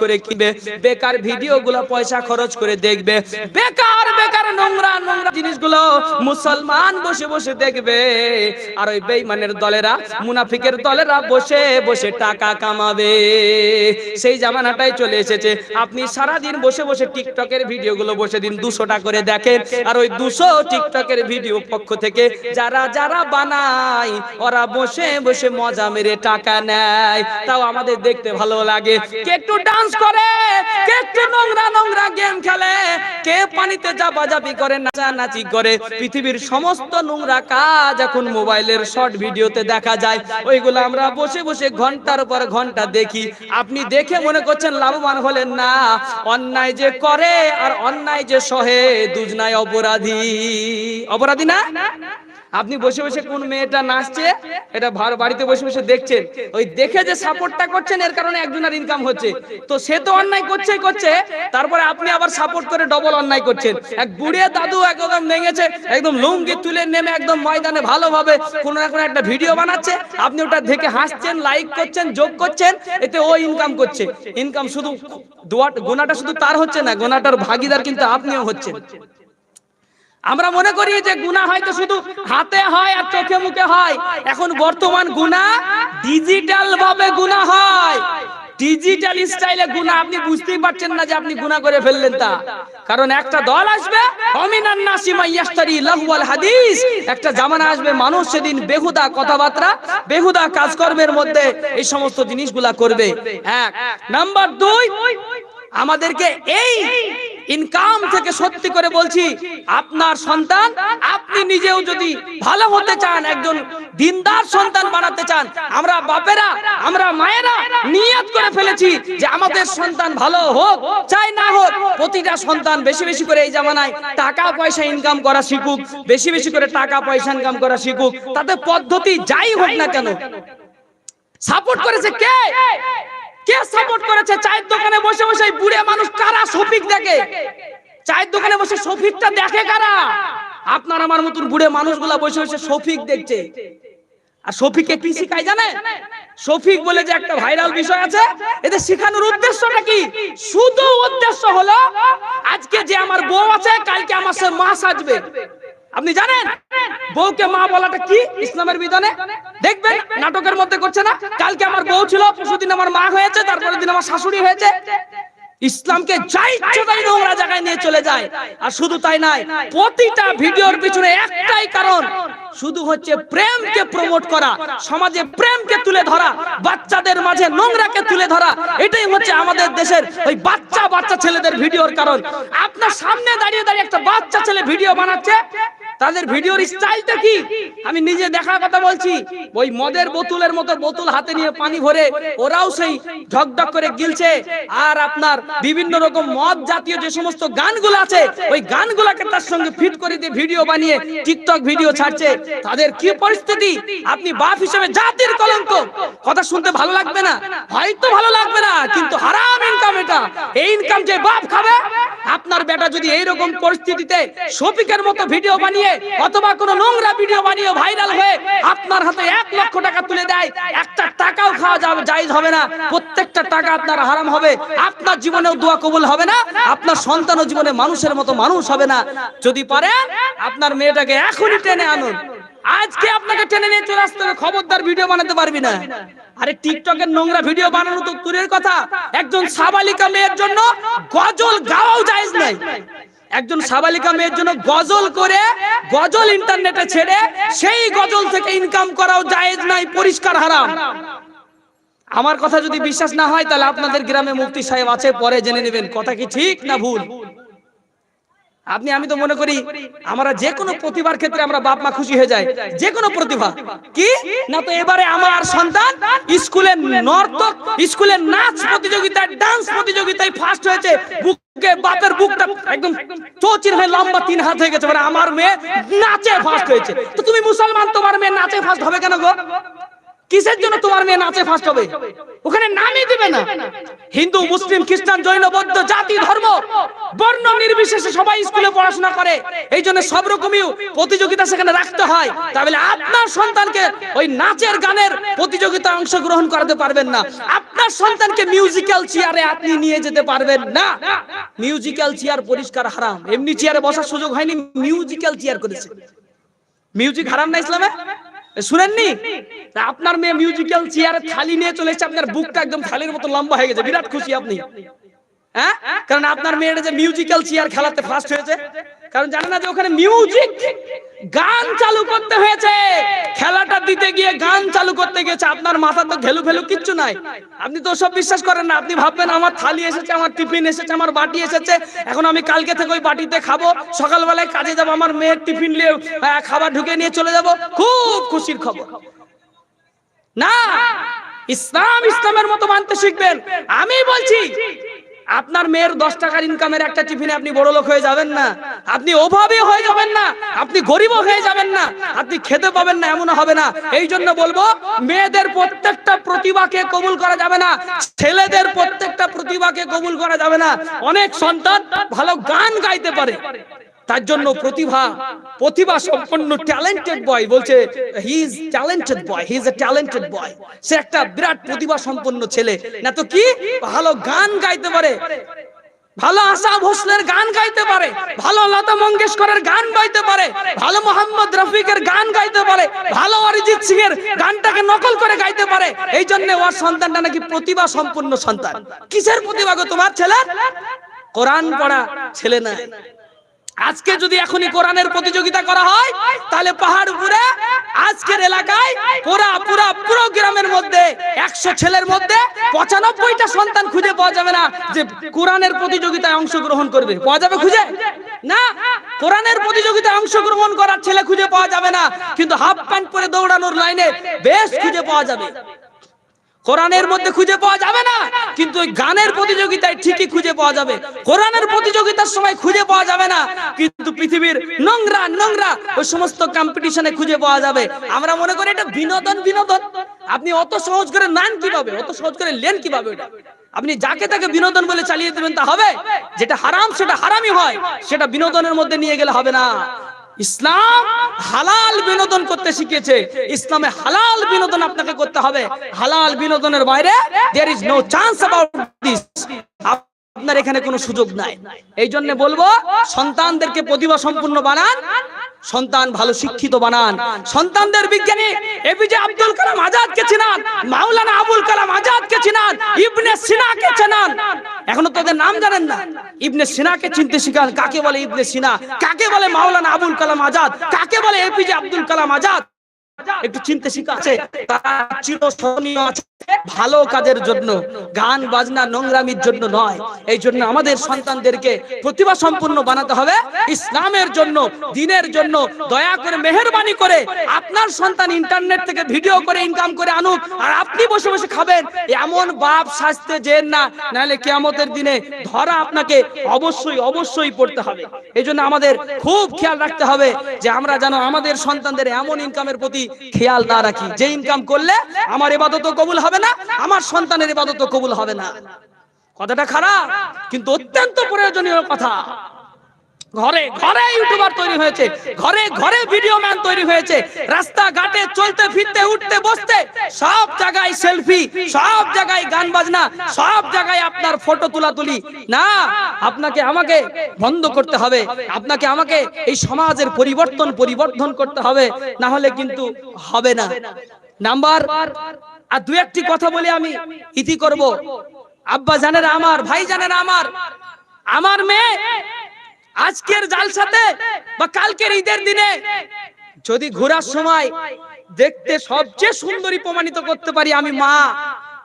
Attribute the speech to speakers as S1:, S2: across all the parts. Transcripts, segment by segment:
S1: করে কিনবে, বেকার ভিডিও গুলো পয়সা খরচ করে দেখবে। বেকার বেকার নোংরা নোংরা জিনিসগুলো মুসলমান বসে বসে দেখবে। আর ওই বেঈমানের দলেরা, মুনাফিকের দলেরা বসে বসে টাকা কামাবে। সেই জামানাটাই চলে এসেছে। আপনি সারা দিন বসে বসে টিকটকের ভিডিওগুলো বসে দিন, দুশোটা করে দেখেন। আর ওই দুশো টিকটকের ভিডিও পক্ষ থেকে যারা যারা বানায়, ওরা বসে বসে মজা মেরে টাকা নেয়। তাও আমাদের দেখতে ভালো লাগে। কে একটু ডান্স করে। কে একটু নোংরা নোংরা গেম খেলে, কে পানিতে চাপাচাপি করে, নাচানাচি করে। পৃথিবীর সমস্ত নোংরা কাজ এখন মোবাইলের শর্ট ভিডিওতে দেখা যায়। ওইগুলো আমরা বসে বসে ঘণ্টার পর ঘণ্টা দেখি। আপনি দেখে মনে করছেন লাভবান হলেন না। অন্যায় যে করে আর অন্যায় যে সহে দুজনায় অপরাধী। অপরাধী না? আপনি বসে বসে কোন মেয়েটা নাচছে, এটা ভার বাড়িতে বসে বসে দেখছেন। ওই দেখে যে সাপোর্টটা করছেন, এর কারণে একজনের ইনকাম হচ্ছে। তো সে তো অন্যায় করছেই করছে, তারপরে আপনি আবার সাপোর্ট করে ডবল অন্যায় করছেন। এক বুড়ে দাদু একদম নেঙেছে একদম লুঙ্গি তুলে নেমে একদম ময়দানে ভালোভাবে কোনো না কোনো একটা ভিডিও বানাচ্ছে। আপনি ওটা দেখে হাসছেন লাইক করছেন যোগ করছেন, এতে ও ইনকাম করছে। ইনকাম শুধু গোনাটা শুধু তার হচ্ছে না, গোনাটার ভাগিদার কিন্তু আপনিও হচ্ছেন। আমরা মনে করি যে গুনাহ হয়তো শুধু হাতে হয় আর চোখে মুখে হয়। এখন বর্তমান গুনাহ ডিজিটাল ভাবে গুনাহ হয়। ডিজিটাল স্টাইলে গুনাহ, আপনি বুঝতেই পারছেন না যে আপনি গুনাহ করে ফেললেন তা। কারণ একটা দল আসবে হাদিস। একটা জামানা আসবে, মানুষ সেদিন বেহুদা কথাবার্তা, বেহুদা কাজকর্মের মধ্যে এই সমস্ত জিনিসগুলা করবে। এক। নাম্বার দুই আমাদেরকে এই ইনকাম থেকে সত্যি করে বলছি, আপনার সন্তান, আপনি নিজেও যদি ভালো হতে চান, একজন দিনদার সন্তান বানাতে চান, আমরা বাপেরা, আমরা মায়েরা নিয়ত করে ফেলেছি যে আমাদের সন্তান ভালো হোক, চাই না হোক, প্রতিটা সন্তান বেশি বেশি করে এই জামানায় টাকা পয়সা ইনকাম করা শিখুক, বেশি বেশি করে টাকা পয়সা ইনকাম করা শিখুক তাতে পদ্ধতি যাই হোক না কেন সাপোর্ট করেছে কে? কে সাপোর্ট করেছে? চায়ের দোকানে বসে বসে বুড়ে মানুষ কারা শফিক দেখে? চায়ের দোকানে বসে শফিকটা দেখে কারা? আপনার আমার মতন বুড়ে মানুষগুলা বসে বসে শফিক দেখছে। আর শফিককে কি শিখায় জানে শফিক বলে যে একটা ভাইরাল বিষয় আছে, এদের শেখানোর উদ্দেশ্যটা কি? শুধু উদ্দেশ্য হলো, আজকে যে আমার বউ আছে, কালকে আমার সে মা সাজবে। আপনি জানেন? বউকে মা বলাটা কি ইসলামের বিধানে? দেখবেন, নাটকের মধ্যে করছে না? কালকে আমার বউ ছিল, পরশুদিন আমার মা হয়েছে, তারপরের দিন আমার শাশুড়ি হয়েছে। ইসলামকে ইচ্ছে নোংরা জায়গায় নিয়ে চলে যায়। আর শুধু তাই নয়, প্রতিটা ভিডিওর পিছনে একটাই কারণ, শুধু হচ্ছে প্রেমকে প্রমোট করা, সমাজে প্রেমকে তুলে ধরা, বাচ্চাদের মাঝে নোংরাকে তুলে ধরা, এটাই হচ্ছে আমাদের দেশের ওই বাচ্চা বাচ্চা ছেলেদের ভিডিওর কারণ। আপনার সামনে দাঁড়িয়ে দাঁড়িয়ে একটা বাচ্চা ছেলে ভিডিও বানাচ্ছে, তাদের ভিডিওর স্টাইলটা কি? আমি নিজে দেখার কথা বলছি, ওই মদের বোতলের মতো বোতল হাতে নিয়ে পানি ভরে ওরাও সেই ঢকঢক করে গিলছে, আর আপনার বিভিন্ন রকম মদ জাতীয় যে সমস্ত গানগুলো আছে, ওই গানগুলোকে তার সঙ্গে ফিট করে দিয়ে ভিডিও বানিয়ে টিকটক ভিডিও ছাড়ছে। তাদের কি পরিস্থিতি? আপনি বাপ হিসেবে জাতির কলঙ্ক। কথা শুনতে ভালো লাগবে না? হয়তো ভালো লাগবে না, কিন্তু হারাম ইনকাম এটা। এই ইনকাম যে বাপ খাবে আপনার বেটা যদি এইরকম পরিস্থিতিতে শফিকের মতো ভিডিও বানিয়ে অথবা কোনো নোংরা ভিডিও বানিয়ে ভাইরাল হয়ে আপনার হাতে এক লক্ষ টাকা তুলে দেয়, একটা টাকাও খাওয়া যাবে জায়েজ হবে না। প্রত্যেকটা টাকা আপনার হারাম হবে। আপনার জীবনেও দোয়া কবুল হবে না। আপনার সন্তানও জীবনে মানুষের মতো মানুষ হবে না। যদি পারেন, আপনার মেয়েটাকে এখনই টেনে আনুন। আজকে আপনাকে টেনে নিয়ে চলে আসতে হবে। খবরদার ভিডিও বানাতে পারবি না। আরে টিকটকের নোংরা ভিডিও বানানো তো দূরের কথা। একজন সাবালিকা মেয়ের জন্য গজল গাওয়াও জায়েজ নাই। একজন সাবালিকা মেয়ের জন্য গজল করে গজল ইন্টারনেটে ছেড়ে সেই গজল থেকে ইনকাম করাও জায়েজ নাই, পরিষ্কার হারাম। আমার কথা যদি বিশ্বাস না হয়, তাহলে আপনাদের গ্রামে মুফতি সাহেব আছে, পরে জেনে নেবেন। কথা কি ঠিক না ভুল? আপনি, আমি তো মনে করি আমরা যে কোনো প্রতিভার ক্ষেত্রে আমরা বাপ মা খুশি হয়ে যায় যে কোনো প্রতিভা। কি? না তো এবারে আমার সন্তান স্কুলে নর্তক, স্কুলে নাচ প্রতিযোগিতায়, ডান্স প্রতিযোগিতায় ফার্স্ট হয়েছে। বুকে, বাপের বুকটা একদম চৌচির হয়ে লম্বা তিন হাত হয়ে গেছে। মানে আমার মেয়ে নাচে ফার্স্ট হয়েছে। তো তুমি মুসলমান, তোমার মেয়ে নাচে ফার্স্ট হবে কেন গো? কিসের জন্য তোমার মেয়ে নাচে ফার্স্ট হবে? ওখানে নামই দিবে না। হিন্দু, মুসলিম, খ্রিস্টান, জৈন, বৌদ্ধ, জাতি, ধর্ম, বর্ণ নির্বিশেষে সবাই স্কুলে পড়াশোনা করে। এই জন্য সব রকমই প্রতিযোগিতা সেখানে রাখতে হয়। তাহলে আপনার সন্তানকে ওই নাচের গানের প্রতিযোগিতা অংশগ্রহণ করাতে পারবেন না। আপনার সন্তানকে মিউজিক্যাল চেয়ারে আপনি নিয়ে যেতে পারবেন না। মিউজিক্যাল চেয়ার পরিষ্কার হারাম। এমনি চেয়ারে বসার সুযোগ হয়নি মিউজিক্যাল চেয়ার করেছে। মিউজিক হারাম না ইসলামে? শুনেননি? আপনার মেয়ে মিউজিক্যাল চেয়ারে থালি নিয়ে চলেছে, আপনার বুকটা একদম থালির মতো লম্বা হয়ে গেছে, বিরাট খুশি আপনি। হ্যাঁ? কারণ আপনার মেয়েটা যে মিউজিক্যাল চেয়ার খেলাতে ফার্স্ট হয়েছে। কারণ জানেন না যে ওখানে মিউজিক গান চালু করতে হয়েছে। খেলাটা দিতে গিয়ে গান চালু করতে গেছে আপনার মাথা তো ঘেলু ফেলু কিচ্ছু নাই। আপনি তো সব বিশ্বাস করেন না, আপনি ভাববেন আমার থালি এসেছে, আমার টিফিন এসেছে, আমার বাটি এসেছে, এখন আমি কালকে থেকে ওই বাটিতে খাব, সকালবেলায় কাজে যাব, আমার মেয়ের টিফিন নিয়ে খাবার ঢুকে নিয়ে চলে যাব, খুব খুশির খবর। না, ইসলাম ইসলামের মতো মানতে শিখবেন। আমি বলছি আপনার মেয়ের দশ টাকার ইনকামের একটা টিফিনে আপনি বড় লোক হয়ে যাবেন না। আপনি অভাবী হয়ে যাবেন না। আপনি গরিব হয়ে যাবেন না। আপনি খেতে পাবেন না এমন হবে না। এই জন্য বলব, মেয়েদের প্রত্যেকটা প্রতিভাকে কবুল করা যাবে না। ছেলেদের প্রত্যেকটা প্রতিভাকে কবুল করা যাবে না। অনেক সন্তান ভালো গান গাইতে পারে। তার জন্য প্রতিভা প্রতিভা সম্পন্ন ট্যালেন্টেড বয় বলছে he is talented boy he is a talented boy সে একটা বিরাট প্রতিভা সম্পন্ন ছেলে। না তো কি? ভালো গান গাইতে পারে। ভালো আশা ভোসলের গান গাইতে পারে। ভালো লতা মঙ্গেশকরের গান গাইতে পারে। ভালো মোহাম্মদ রফিকের গান গাইতে পারে। ভালো অরিজিৎ সিং এর গানটাকে নকল করে গাইতে পারে। এই জন্য ওর সন্তানটা নাকি প্রতিভা সম্পন্ন সন্তান। কিসের প্রতিভা গো তোমার ছেলে কোরআন পড়া ছেলে না। আজকে যদি এখনই কোরআনের প্রতিযোগিতা করা হয়, তাহলে পাহাড় উপরে আজকের এলাকায় পুরা পুরা, পুরো গ্রামের মধ্যে, একশো ছেলের মধ্যে পঁচানব্বইটা সন্তান খুঁজে পাওয়া যাবে না যে কোরআনের প্রতিযোগিতায় অংশগ্রহণ করবে। পাওয়া যাবে খুঁজে? না। কোরআনের প্রতিযোগিতায় অংশগ্রহণ করার ছেলে খুঁজে পাওয়া যাবে না। কিন্তু হাফ প্যান্ট পরে দৌড়ানোর লাইনে বেশ খুঁজে পাওয়া যাবে। কোরআনের মধ্যে খুঁজে পাওয়া যাবে না, কিন্তু ওই গানের প্রতিযোগিতায় ঠিকই খুঁজে পাওয়া যাবে। কোরআনের প্রতিযোগিতার সময় খুঁজে পাওয়া যাবে না, কিন্তু পৃথিবীর নোংরা নোংরা ওই সমস্ত কম্পিটিশনে খুঁজে পাওয়া যাবে। আমরা মনে করি এটা বিনোদন বিনোদন। আপনি অত সহজ করে নেন কীভাবে? অত সহজ করে লেন কীভাবে এটা আপনি যাকে তাকে বিনোদন বলে চালিয়ে দেবেন তা হবে। যেটা হারাম, সেটা হারামই হয়। সেটা বিনোদনের মধ্যে নিয়ে গেলে হবে না। ইসলাম হালাল বিনোদন করতে শিখেছে। ইসলামে হালাল বিনোদন আপনাকে করতে হবে। হালাল বিনোদনের বাইরে there is no chance about this আপনার এখানে কোনো সুযোগ নাই। এই জন্য বলব, সন্তানদেরকে প্রতিভা সম্পূর্ণ বানান। সন্তান ভালো শিক্ষিত বানান। সন্তানদের বিজ্ঞানী এপিজে আব্দুল কালাম আজাদকে চিনান, মাওলানা আবুল কালাম আজাদকে চিনান, ইবনে সিনাকে চিনান। এখনও তোদের নাম জানেন না। ইবনে সিনাকে চিনতে শিখান, কাকে বলে ইবনে সিনা? কাকে বলে মাওলানা আবুল কালাম আজাদ? কাকে বলে এপিজে আব্দুল কালাম আজাদ? একটু চিনতে শিখাচ্ছে তারা চিরস্মরণীয় আছে। ভালো কাজের জন্য, গান, বাজনা, নোংরামির জন্য নয়। এই জন্য আমাদের সন্তানদেরকে প্রতিভা সম্পূর্ণ বানাতে হবে, ইসলামের জন্য, দিনের জন্য। দয়া করে মেহরবানি করে আপনার সন্তান ইন্টারনেট থেকে ভিডিও করে ইনকাম করে আনুক, আর আপনি বসে বসে খাবেন। এমন বাপ শাস্তে যেন না, নাহলে কিয়ামতের দিনে ধরা আপনাকে অবশ্যই অবশ্যই পড়তে হবে। এই জন্য আমাদের খুব খেয়াল রাখতে হবে যে আমরা যেন আমাদের সন্তানদের এমন ইনকামের প্রতি খেয়াল না রাখি। যে ইনকাম করলে আমার এবাদত কবুল হবে না, আমার সন্তানের এবাদত কবুল হবে না। কথাটা খারাপ, কিন্তু অত্যন্ত প্রয়োজনীয় কথা। ঘরে ঘরে ইউটিউবার তৈরি হয়েছে, ঘরে ঘরে ভিডিও ম্যান তৈরি হয়েছে। রাস্তা ঘাটে চলতে, ফিরতে, উঠতে, বসতে, সব জায়গায় সেলফি সব জায়গায় গান বাজনা, সব জায়গায় আপনার ফটো তোলা তুলি না, আপনাকে, আমাকে বন্ধ করতে হবে। আপনাকে, আমাকে এই সমাজের পরিবর্তন পরিবর্তন করতে হবে। না হলে কিন্তু হবে না। নাম্বার আর দু একটি কথা বলে আমি, ইতি করব। আব্বা জানেরা আমার, ভাই জানেরা আমার। আমার মেয়ে আজকের জালসাতে বা কালকের ঈদের দিনে যদি ঘোরার সময় দেখতে সবচেয়ে সুন্দরী প্রমাণিত করতে পারি আমি মা।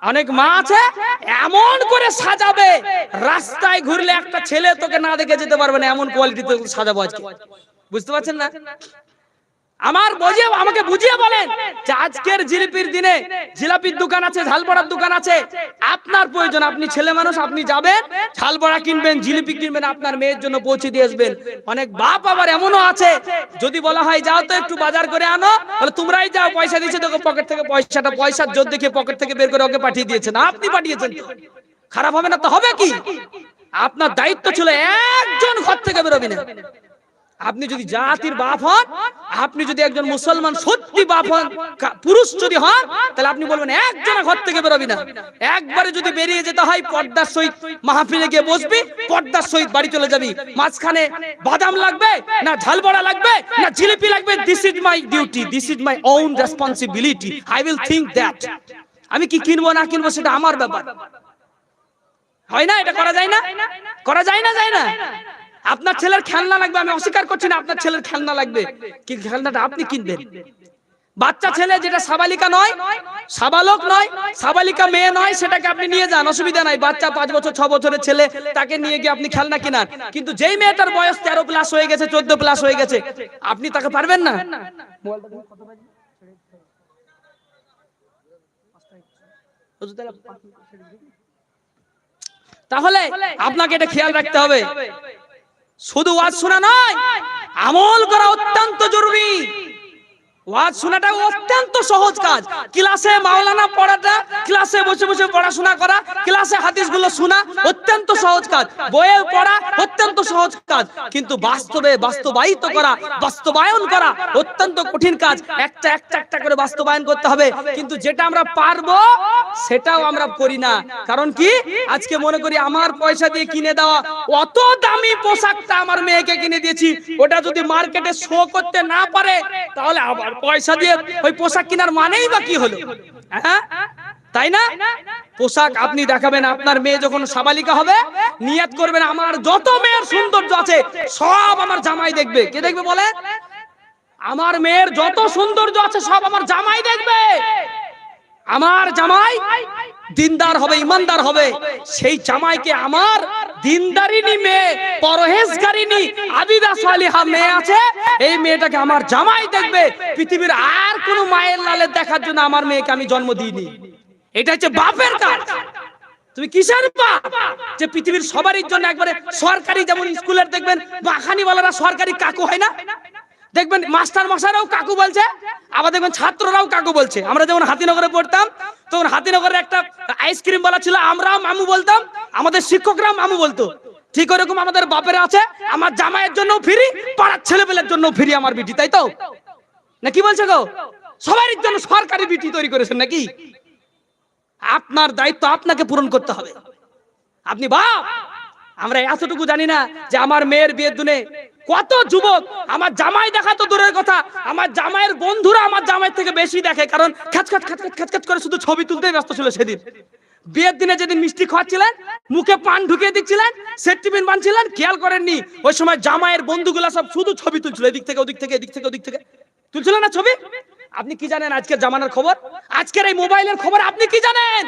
S1: অনেক মা আছে, এমন করে সাজাবে, রাস্তায় ঘুরলে একটা ছেলে তোকে না দেখে যেতে পারবে না, এমন কোয়ালিটিতে সাজাবো আজকে। বুঝতে পারছেন না? আমার বুঝিয়ে আমাকে বুঝিয়ে বলেন যে আজকের জিলিপির দিনে জিলাপির দোকান আছে, ঝালবড়ার দোকান আছে। আপনার প্রয়োজন, আপনি ছেলে মানুষ, আপনি যাবেন, ঝালবড়া কিনবেন, জিলিপি কিনবেন, আপনার মেয়ের জন্য পৌঁছে দিয়ে আসবেন। অনেক বাপ আবার এমনও আছে, যদি বলা হয় যাও তো একটু বাজার করে আনো, তাহলে তোমরাই যাও, পয়সা দিয়েছে, দেখো পকেট থেকে পয়সাটা, পয়সার জোর দেখে পকেট থেকে বের করে ওকে পাঠিয়ে দিয়েছেন। আপনি পাঠিয়েছেন। খারাপ হবে না তো হবে কি? আপনার দায়িত্ব ছিল একজন ঘর থেকে বেরোবি না। আপনি যদি জাতির বাপ হন, আপনি যদি একজন মুসলমান সত্যি বাপ হন পুরুষ যদি হন, তাহলে আপনি বলবেন একজন ঘর থেকে বেরোবি না। একবারে যদি বেরিয়ে যেতে হয়, পর্দার সহিত মাহফিলে গিয়ে বসবি, পর্দার সহিত বাড়ি চলে যাবি। মাঝখানে বাদাম লাগবে, না ঝালবড়া লাগবে, না জিলিপি লাগবে। This is my duty this is my own responsibility I will think that আমি কি কিনবো, না কিনবো, সেটা আমার ব্যাপার। হয় না? এটা করা যায় না? করা যায় না? যায় না? আপনার ছেলের খেলনা লাগবে আমি অস্বীকার করছি না আপনার ছেলের খেলনা লাগবে। কি খেলনাটা আপনি কিনবেন? বাচ্চা ছেলে যেটা সাবালিকা নয় সাবালক নয় সাবালিকা মেয়ে নয় সেটাকে আপনি নিয়ে যান অসুবিধা নাই। বাচ্চা পাঁচ বছর ছ বছরের ছেলে তাকে নিয়ে গিয়ে আপনি খেলনা কিনান। কিন্তু যেই মেয়েটার বয়স তেরো প্লাস হয়ে গেছে চোদ্দ প্লাস হয়ে গেছে আপনি তাকে পারবেন না। তাহলে আপনাকে এটা খেয়াল রাখতে হবে। শুধু ওয়াজ শোনা নয় আমল করা অত্যন্ত জরুরি। ওয়াজ শোনাটা অত্যন্ত সহজ কাজ। ক্লাসে মাওলানা পড়াটা, ক্লাসে বসে বসে পড়াশোনা করা, ক্লাসে শোনা অত্যন্ত সহজ কাজ। বইয়ে পড়া অত্যন্ত সহজ কাজ। কিন্তু বাস্তবে বাস্তবায়িত করা, বাস্তবায়ন করা অত্যন্ত কঠিন কাজ। একটা একটা একটা করে বাস্তবায়ন করতে হবে। কিন্তু যেটা আমরা পারব, সেটাও আমরা করি না। কারণ কি? আজকে মনে করি আমার পয়সা দিয়ে কিনে দেওয়া অত দামি পোশাকটা আমার মেয়েকে কিনে দিয়েছি। ওটা যদি মার্কেটে শো করতে না পারে, তাহলে আবার পয়সা দিয়ে ওই পোশাক কেনার মানেই বা কি হলো? হ্যাঁ? তাই না? পোশাক আপনি দেখাবেন, আপনার মেয়ে যখন সাবালিকা হবে, নিয়াত করবেন, আমার যত মেয়ের সৌন্দর্য আছে, সব আমার জামাই দেখবে। কে দেখবে বলে? আমার মেয়ের যত সৌন্দর্য আছে, সব আমার জামাই দেখবে। আমার জামাই দিনদার হবে, ইমানদার হবে। সেই জামাইকে আমার দিনদারিনী মেয়ে, পরহেজগারিনী আবিদা সালিহা মেয়ে আছে। এই মেয়েটাকে আমার জামাই দেখবে। পৃথিবীর আর কোন মায়ের লালে দেখার জন্য আমার মেয়েকে আমি জন্ম দিইনি। এটা হচ্ছে বাপের কাজ। তুমি কিসের বাপ? যে পৃথিবীর সবারই জন্য একবারে সরকারি যেমন স্কুলের দেখবেন বাখানিওয়ালারা সরকারি কাকু হয় না? দেখবেন মাস্টার মশাইরাও কাকু বলছে, আবার দেখবেন ছাত্ররাও কাকু বলছে। আমরা যেমন হাতিনগরে পড়তাম, তখন হাতিনগরে একটা আইসক্রিম বলা ছিল, আমরাও মামু বলতাম, আমাদের শিক্ষকরাও মামু বলতো। ঠিক ওরকম আমাদের বাপের আছে, আমার জামাইয়ের জন্য ফ্রি, পাড়ার ছেলেপেলের জন্য ফ্রি আমার বিটি, তাই তো? না কি বলছে গো? সবারই জন্য সরকারি বিটি তৈরি করেছেন নাকি? আপনার দায়িত্ব আপনাকে পূরণ করতে হবে। আপনি বাপ, আমরা এতটুকু জানি না যে আমার মেয়ের বিয়ের দিনে কত যুবক, আমার জামাই দেখা তো দূরের কথা, আমার জামাইয়ের বন্ধুরা আমার জামাই থেকে বেশি দেখে, কারণ খ্যাচ খ্যাচ খ্যাচ খ্যাচ খ্যাচ করে শুধু ছবি তুলতেই ব্যস্ত ছিল সেদিন। বিয়ের দিনে যেদিন মিষ্টি খাওয়াচ্ছিলেন, মুখে পান ঢুকিয়ে দিচ্ছিলেন, সেট টিফিন বানছিলেন, খেয়াল করেননি, ওই সময় জামাইয়ের বন্ধুগুলা সব শুধু ছবি তুলছিল, এদিক থেকে, ওদিক থেকে, এদিক থেকে, ওদিক থেকে। তুলছিল না ছবি? আপনি কি জানেন আজকের জামানার খবর? আজকের এই মোবাইলের খবর আপনি কি জানেন?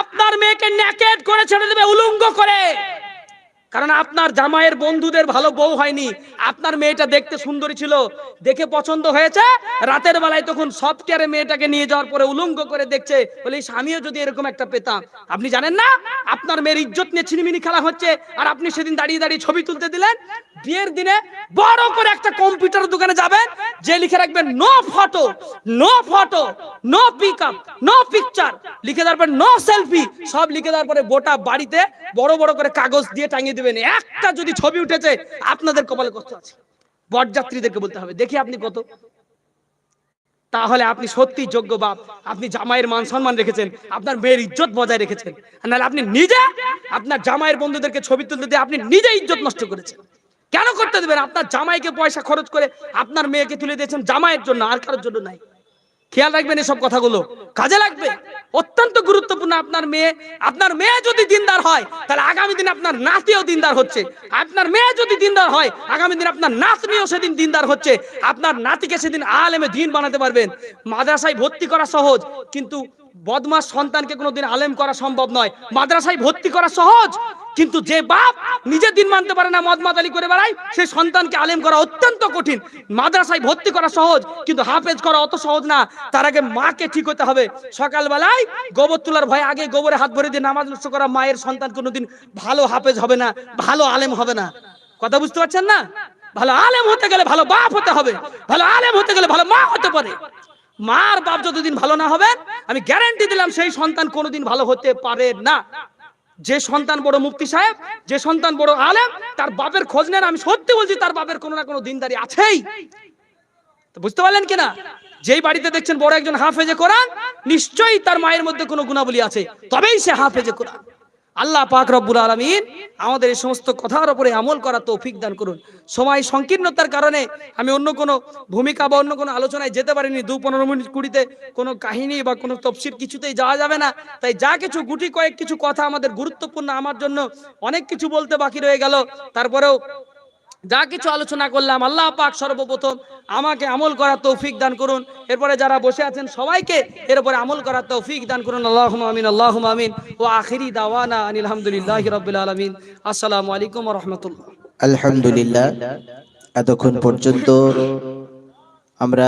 S1: আপনার মেয়েকে ন্যাকেট করে ছেড়ে দেবে, উলঙ্গ করে। কারণ আপনার জামাইয়ের বন্ধুদের ভালো বউ হয়নি। আপনার মেয়েটা দেখতে সুন্দরী ছিল, দেখে পছন্দ হয়েছে। রাতের বেলায় তখন সফটওয়্যারে মেয়েটাকে নিয়ে যাওয়ার পরে উলঙ্গ করে দেখছে, বলে স্বামীও যদি এরকম একটা পেতাম। আপনি জানেন না, আপনার মেয়ের ইজ্জত নিয়ে ছিনিমিনি খেলা হচ্ছে, আর আপনি সেদিন দাঁড়িয়ে দাঁড়িয়ে ছবি তুলতে দিলেন। বিয়ের দিনে বড় করে একটা কম্পিউটার দোকানে যাবেন, যে লিখে রাখবেন, no photo no photo no pick up no picture লিখে দেওয়ার পর, নো সেলফি সব লিখে দেওয়ার পরে গোটা বাড়িতে বড় বড় করে কাগজ দিয়ে টাঙিয়ে দিবেন। একটা যদি ছবি উঠেছে, আপনাদের কপালে কষ্ট আছে। বরযাত্রীদেরকে বলতে হবে, দেখি আপনি কত। তাহলে আপনি সত্যি যোগ্য বাপ, আপনি জামাইয়ের মান সম্মান রেখেছেন, আপনার মেয়ের ইজ্জত বজায় রেখেছেন। নাহলে আপনি নিজে, আপনার জামাইয়ের বন্ধুদেরকে ছবি তুলতে দিয়ে আপনি নিজে ইজ্জত নষ্ট করেছেন। কেন করতে দেবেন? আপনার জামাইকে পয়সা খরচ করে আপনার মেয়েকে তুলে দিয়েছেন জামাইয়ের জন্য, আর কারোর জন্য নাই। খেয়াল রাখবেন এসব কথাগুলো। কাজে লাগবে। অত্যন্ত গুরুত্বপূর্ণ আপনার মেয়ে। আপনার মেয়ে যদি দিনদার হয়, তাহলে আগামী দিন আপনার নাতিও দিনদার হচ্ছে। আপনার মেয়ে যদি দিনদার হয়, আগামী দিন আপনার নাতনিও সেদিন দিনদার হচ্ছে। আপনার নাতিকে সেদিন আলেমে দিন বানাতে পারবেন। মাদ্রাসায় ভর্তি করা সহজ, কিন্তু বদমাস সন্তানকে কোনোদিন আলেম করা সম্ভব নয়। মাদ্রাসায় ভর্তি করা সহজ। কিন্তু যে বাপ নিজে দিন মানতে পারে না, মদ মাতালি করে বেড়ায় সেই সন্তানকে আলেম করা অত্যন্ত কঠিন। মাদ্রাসায় ভর্তি করা সহজ, কিন্তু হাফেজ করা অত সহজ না। তার আগে মাকে ঠিক হতে হবে। সকালবেলায় গোবর তোলার ভয়ে আগে গোবরে হাত ভরে দিয়ে নামাজ নষ্ট করা মায়ের সন্তান কোনোদিন ভালো হাফেজ হবে না, ভালো আলেম হবে না। কথা বুঝতে পারছেন না? ভালো আলেম হতে গেলে ভালো বাপ হতে হবে। ভালো আলেম হতে গেলে ভালো মা হতে পারে। মার বাপ যতদিন ভালো না হবে, আমি গ্যারান্টি দিলাম সেই সন্তান কোনোদিন ভালো হতে পারে না। যে সন্তান বড় মুফতি সাহেব, যে সন্তান বড় আলেম, তার বাপের খোঁজ নেন, আমি সত্যি বলছি, তার বাপের কোনো না কোনো দিনদারি আছেই। বুঝতে পারলেন কিনা? যেই বাড়িতে দেখছেন বড় একজন হাফেজে কোরআন, নিশ্চয়ই তার মায়ের মধ্যে কোনো গুণাবলী আছে, তবেই সে হাফেজে কোরআন। আল্লাহ পাক রব্বুল আলামিন আমাদের এই সমস্ত কথার উপরে আমল করা তৌফিক দান করুন। সময় সংকীর্ণতার কারণে আমি অন্য কোনো ভূমিকা বা অন্য কোনো আলোচনায় যেতে পারিনি। দু পনেরো মিনিট কুড়িতে কোনো কাহিনী বা কোনো তফসির কিছুতেই যাওয়া যাবে না। তাই যা কিছু গুটি কয়েক কিছু কথা আমাদের গুরুত্বপূর্ণ, আমার জন্য অনেক কিছু বলতে বাকি রয়ে গেল। তারপরেও যা কিছু আলোচনা করলাম, আল্লাহ পাক সর্বপ্রথম আমাকে আমল করার তৌফিক দান করুন। এরপরে যারা বসে আছেন সবাইকে এর উপরে আমল করার তৌফিক দান করুন। আল্লাহ আমিন আল্লাহ আমিন। ও আখিরি দাওয়ানা আলহামদুলিল্লাহ রবিল আলমিন। আসসালামু আলাইকুম রহমতুল্লাহ।
S2: আলহামদুলিল্লাহ। এতক্ষণ পর্যন্ত আমরা